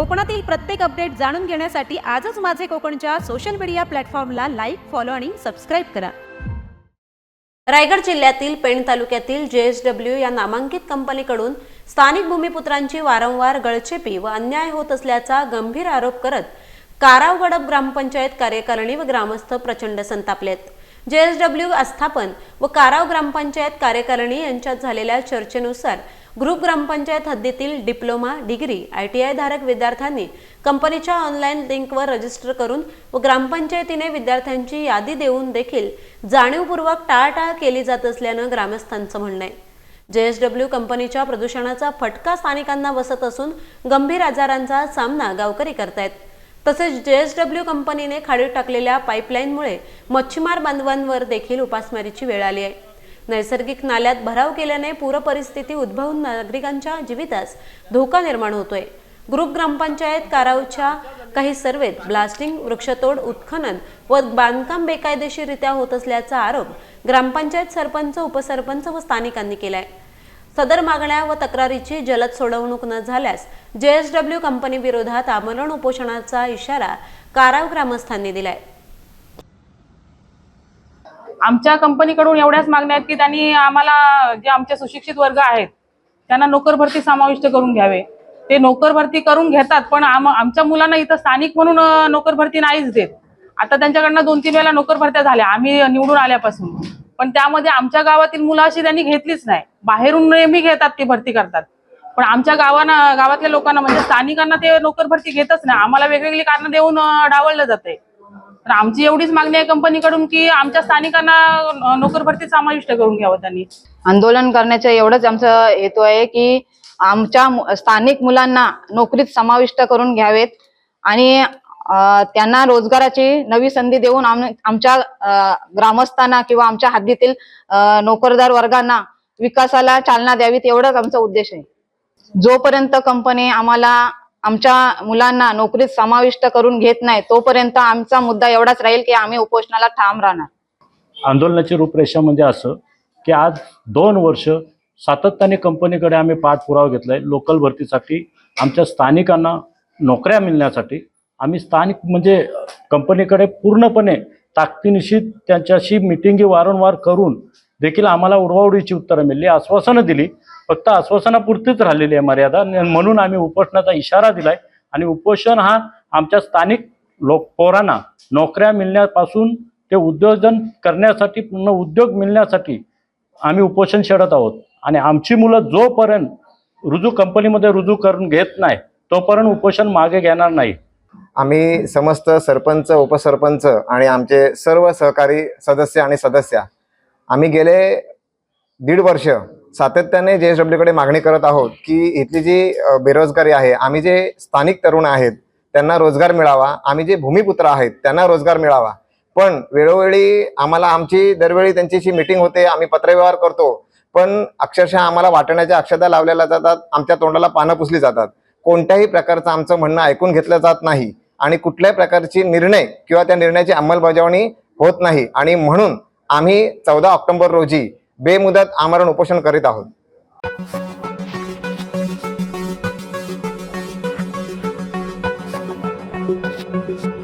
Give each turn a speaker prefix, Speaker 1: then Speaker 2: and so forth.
Speaker 1: कोकणातील प्रत्येक अपडेट जाणून घेण्यासाठी आजच माझे कोकणच्या सोशल मीडिया प्लॅटफॉर्मला लाईक फॉलो आणि सबस्क्राईब करा. रायगड जिल्ह्यातील पेण तालुक्यातील जेएसडब्ल्यू या नामांकित कंपनीकडून स्थानिक भूमिपुत्रांची वारंवार गळचेपी व अन्याय होत असल्याचा गंभीर आरोप करत कारावगडप ग्रामपंचायत कार्यकारिणी व ग्रामस्थ प्रचंड संतापलेत. जेएसडब्ल्यू आस्थापन व काराव ग्रामपंचायत कार्यकारिणी यांच्यात झालेल्या चर्चेनुसार ग्रुप ग्रामपंचायत हद्दीतील diploma degree I T I धारक विद्यार्थ्यांनी कंपनीच्या ऑनलाईन लिंकवर रजिस्टर करून व ग्रामपंचायतीने विद्यार्थ्यांची यादी देऊन देखील जाणीवपूर्वक टाळाटाळ केली जात असल्यानं ग्रामस्थांचं म्हणणं आहे. जेएसडब्ल्यू कंपनीच्या प्रदूषणाचा फटका स्थानिकांना बसत असून गंभीर आजारांचा सामना गावकरी करतायत. तसेच जेएसडब्ल्यू कंपनीने खाडीत टाकलेल्या पाईपलाईनमुळे मच्छीमार बांधवांवर देखील उपासमारीची वेळ आली आहे. नैसर्गिक नाल्यात भराव केल्याने पूरपरिस्थिती उद्भवून नागरिकांच्या जीवितास धोका निर्माण होतोय. ग्रुप ग्रामपंचायत कारावच्या काही सर्वेत ब्लास्टिंग वृक्षतोड उत्खनन व बांधकाम बेकायदेशीरित्या होत असल्याचा आरोप ग्रामपंचायत सरपंच उपसरपंच व स्थानिकांनी केलाय. सदर मागण्या व तक्रारीची जलद सोडवणूक न झाल्यास जेएसडब्ल्यू कंपनी विरोधात आमरण उपोषणाचा इशारा काराव ग्रामस्थांनी दिलाय.
Speaker 2: आमच्या कंपनीकडून एवढ्याच मागण्या आहेत की त्यांनी आम्हाला जे आमचे सुशिक्षित वर्ग आहेत त्यांना नोकर भरती समाविष्ट करून घ्यावे. ते नोकर भरती करून घेतात पण आम आमच्या मुलांना इथं स्थानिक म्हणून नोकर भरती नाहीच देत. आता त्यांच्याकडनं दोन तीन वेळेला नोकर भरत्या झाल्या आम्ही निवडून आल्यापासून. पण त्यामध्ये आमच्या गावातील मुलं अशी त्यांनी घेतलीच नाही. बाहेरून नेहमी घेतात ते भरती करतात. पण आमच्या गावांना गावातल्या लोकांना म्हणजे स्थानिकांना ते नोकर भरती घेतच नाही. आम्हाला वेगवेगळी कारणं देऊन अं, डावललं जाते तर आमची एवढीच मागणी आहे कंपनीकडून की आमच्या स्थानिकांना नोकर भरती समाविष्ट करून घ्यावं त्यांनी.
Speaker 3: आंदोलन करण्याचं एवढंच आमचं हेतू आहे की आमच्या स्थानिक मुलांना नोकरीत समाविष्ट करून घ्यावेत आणि त्यांना रोजगाराची नवी संधी देऊन आम- आमच्या ग्रामस्थांना किंवा आमच्या हद्दीतील नोकरदार वर्गांना विकासाला चालना द्यावीत एवढंच आमचा उद्देश आहे. जोपर्यंत कंपनी आम्हाला आमच्या मुलांना नोकरीत समाविष्ट करून घेत नाही तोपर्यंत आमचा मुद्दा एवढाच राहील की आम्ही उपोषणाला ठाम राहणार.
Speaker 4: आंदोलनाची रूपरेषा म्हणजे असं की आज दोन वर्ष सातत्याने कंपनीकडे आम्ही पाठपुरावा घेतलाय लोकल भरतीसाठी आमच्या स्थानिकांना नोकऱ्या मिळण्यासाठी. आम्ही स्थानिक म्हणजे कंपनीकडे पूर्णपणे ताकदीनिशी त्यांच्याशी मिटिंगी वारंवार करून देखील आम्हाला उडवाउडीची उत्तरं मिळली आश्वासनं दिली. फक्त आश्वासनापुरतीच राहिलेली आहे मर्यादा. म्हणून आम्ही उपोषणाचा इशारा दिलाय. आणि उपोषण हा आमच्या स्थानिक लोक पोरांना नोकऱ्या मिळण्यापासून ते उद्योजन करण्यासाठी पूर्ण उद्योग मिळण्यासाठी आम्ही उपोषण छेडत आहोत. आणि आमची मुलं जोपर्यंत रुजू कंपनीमध्ये रुजू करून घेत नाही तोपर्यंत उपोषण मागे घेणार नाही.
Speaker 5: आम्ही समस्त सरपंच उपसरपंच आणि आमचे सर्व सहकारी सदस्य आणि सदस्या आम्ही गेले दीड वर्ष सातत्याने जे एस डब्ल्यूकडे मागणी करत आहोत की इथली जी बेरोजगारी आहे आम्ही जे स्थानिक तरुण आहेत त्यांना रोजगार मिळावा आम्ही जे भूमिपुत्र आहेत त्यांना रोजगार मिळावा. पण वेळोवेळी आम्हाला आमची दरवेळी त्यांच्याशी मिटिंग होते आम्ही पत्रव्यवहार करतो पण अक्षरशः आम्हाला वाटण्याच्या अक्षता लावलेल्या जातात आमच्या तोंडाला पानं पुसली जातात. कोणत्याही प्रकारचं आमचं म्हणणं ऐकून घेतलं जात नाही आणि कुठल्याही प्रकारची निर्णय किंवा त्या निर्णयाची अंमलबजावणी होत नाही. आणि म्हणून आम्ही चौदा ऑक्टोबर रोजी बेमुदत आमरण उपोषण करीत आहोत Thank you.